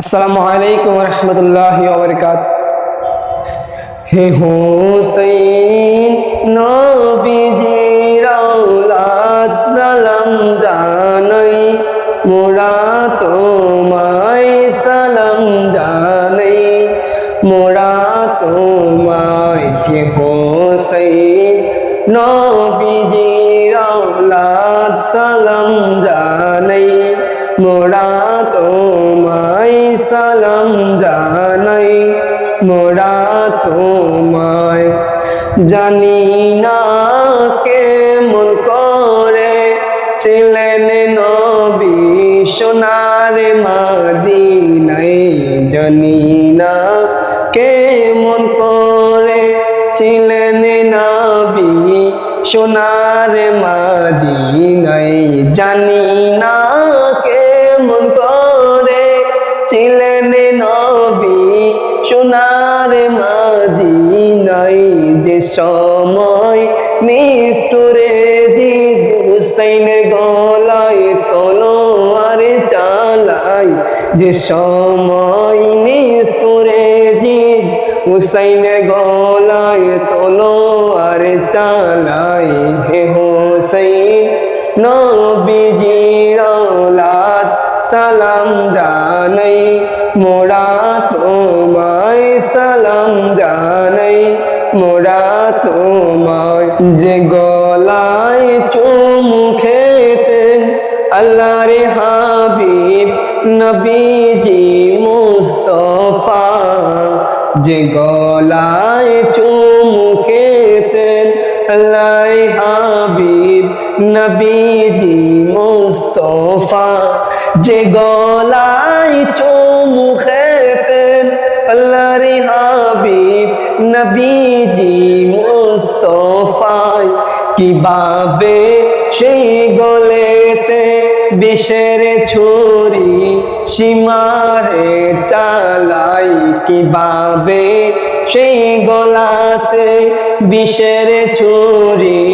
আসসালামু আলাইকুম রহমতুল্লাহ বরকাত হে হোসেন নবীজি রাউলাত সালাম জানাই। মোরা তোমায় সালাম জানাই। মোরা তোমায় হে হোসেন নবীজি রাউলাত সালাম জানাই। মোরা তোমায় সালাম জানাই, মোরা তোমায় জানি না কেমন করে। ছিলেন নবী সোনার মাদিনাই জানি না কেমন করে। ছিলেন নবী সোনার মাদিনাই জানি না কেমন করে ছিলেন নবী, সোনার মাদিনাই যে সময় নিষ্ঠুরে জিদ হুসাইনের গলায় তলোয়ার চালাই যে সময় নিষ্ঠুরে জিদ হুসাইনের গলায় তলোয়ার চালাই হে হোসাইন নবীজি রাউলাত সালাম জানাই, মোরা তোমায় সালাম জানাই, মোরা তোমায় যে গলায় চুমু খেতেন, আল্লাহর হাবিব নবীজি মুস্তফা, যে গলায় চুমু খেতেন আল্লাহ হাবিব নবীজি মুস্তফা। যে গলায় চুমু খেতেন আল্লাহর হাবিব, নবীজি মুস্তফায় কীভাবে সেই গলেতে বিষের ছুরি সীমারে চালাই? কীভাবে সেই গলাতে বিষের ছুরি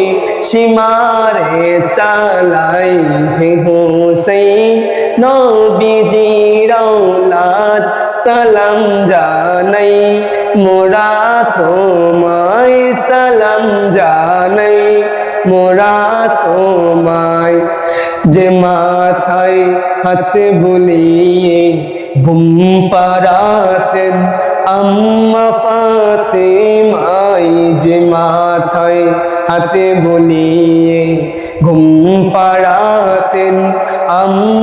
সীমারে চালাই? হে হোসেন নবীজি রাউলাদ সালাম জানাই, মোরা তোমায় সালাম জানাই, মোরা তোমায় যে মাথায় হাত বুলিয়ে ঘুম পারাতেন আম্মা পাতে মাই যে মাথায় হাতে বুলিয়ে ঘুম পাড়াতেন, আম্মা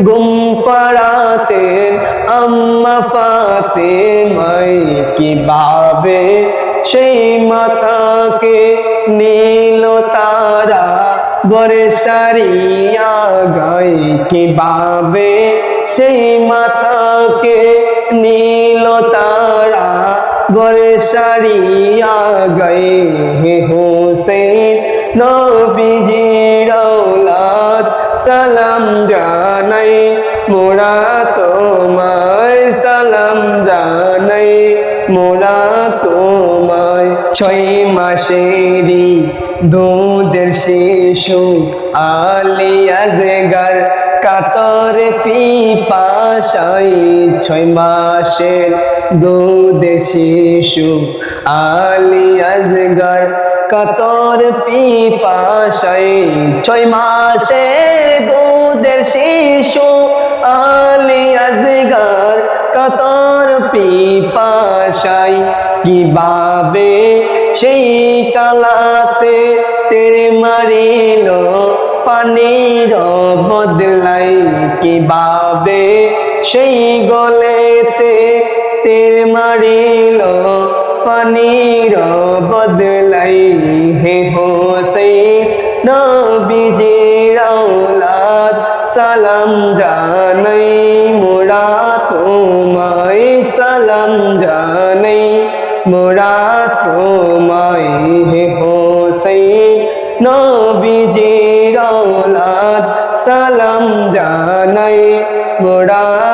ঘুম পাড়াতেন আম্মা ফাতে মাই কীভাবে সেই মাতাকে নীল তারা গরে সারিয়া গায় কীভাবে সেই মাতাকে নীল তারা গরে সারিয়া গায়ে হে হোসেন নবীজি রাউলাদ সালাম জানাই, মোরা তোমায় সালাম জানাই, মোরা তোমায় ছয় মাসেরই দুধের শিশু আলিয়াজগার কাতর পিপাশাই ছয় মাসের দুধের শিশু আলিয়াজগার কাতর পিপাশাই ছয় মাসের শিশু আলিয়াজগার কাতর পিপাশাই কীভাবে সেই কালাতে তেরে মারিল পানির বদলাই? কীভাবে সেই গলেতে তের মারিল পানির বদলাই? হে হোসেন সালাম জানাই মোরা তোমায় সালাম জানাই মোরা তোমায় হে হোসেন নবীজির সালাম জানাই মোরা